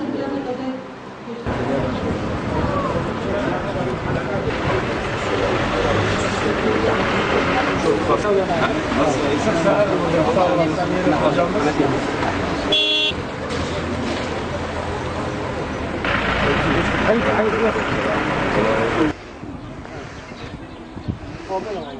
はい、はい、い。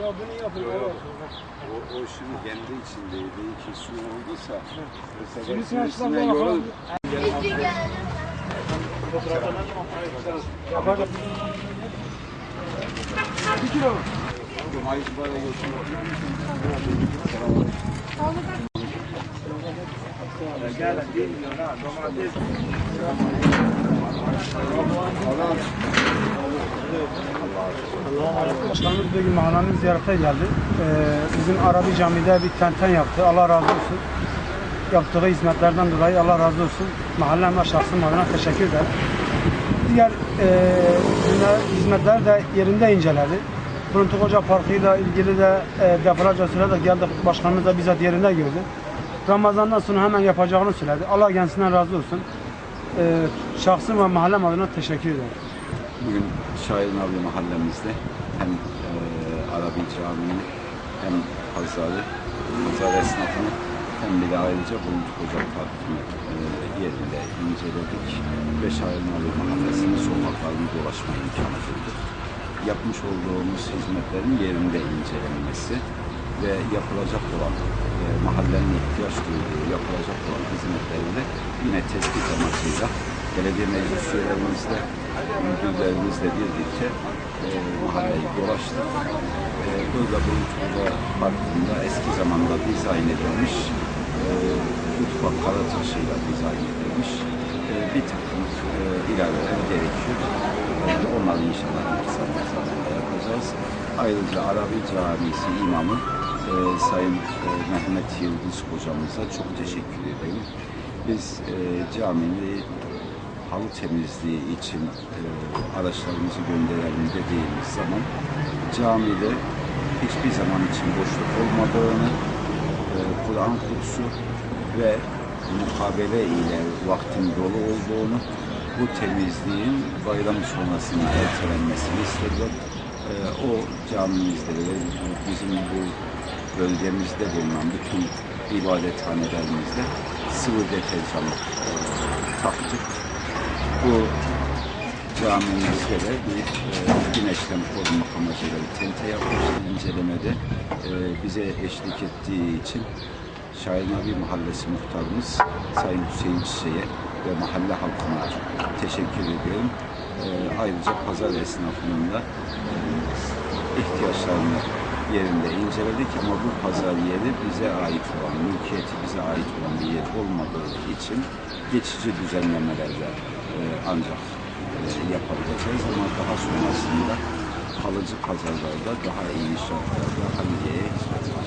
yapmamız nerede? O, o şimdi kendi içindeydi. İki su olduysa. Şimdi Şimdi açıdan da bakalım. Mayıs bara Başkanımız bugün mahallenin ziyarete geldi. Ee, bizim Arabi Camii'de bir tenten yaptı. Allah razı olsun. Yaptığı hizmetlerden dolayı Allah razı olsun. Mahallem ve şahsım adına teşekkür ederim. Diğer e, hizmet- hizmetler de yerinde inceledi. Buruntu Hoca Parkı ile ilgili de e, defalarca sürede geldik. Başkanımız da bizzat yerinde gördü. Ramazan'dan sonra hemen yapacağını söyledi. Allah kendisinden razı olsun. E, şahsım ve mahallem adına teşekkür ederim. Bugün Şahin abi mahallemizde hem e, Arabi Camii hem pazarı, pazar esnafını hem bir de ayrıca Bulunduk Hoca Parkı'nı e, yerinde inceledik ve Şahin abi mahallesinin sokaklarını dolaşma imkanı bulduk. Yapmış olduğumuz hizmetlerin yerinde incelenmesi ve yapılacak olan e, mahallenin ihtiyaç duyduğu yapılacak olan hizmetleri de yine tespit amacıyla belediye meclis üyelerimizle, müdürlerimizle birlikte e, mahalleyi dolaştık. E, burada Bulutlu'da Parkı'nda eski zamanda dizayn edilmiş e, mutfak kara taşıyla dizayn edilmiş e, bir takım e, ilaveler gerekiyor. E, inşallah kısa zamanda yapacağız. Ayrıca Arabi Camisi imamı e, Sayın e, Mehmet Yıldız hocamıza çok teşekkür ederim. Biz e, caminin halı temizliği için e, araçlarımızı gönderelim dediğimiz zaman camide hiçbir zaman için boşluk olmadığını, e, Kur'an kursu ve mukabele ile vaktin dolu olduğunu, bu temizliğin bayram sonrasında ertelenmesini istediler. E, o camimizde bizim bu bölgemizde bulunan bütün ibadethanelerimizde sıvı deterjanlık e, taktık. Bu camimizde de bir e, güneşten korunmak amacıyla bir tente yapmıştı. İncelemede e, bize eşlik ettiği için Şahin Mahallesi Muhtarımız Sayın Hüseyin Çiçek'e ve mahalle halkına teşekkür ediyorum. E, ayrıca pazar esnafının da e, ihtiyaçlarını yerinde. İnceledik ama bu pazar yeri bize ait olan, mülkiyeti bize ait olan bir yer olmadığı için geçici düzenlemelerle e, ancak e, yapabileceğiz ama daha sonrasında kalıcı pazarlarda daha iyi şartlarda hizmet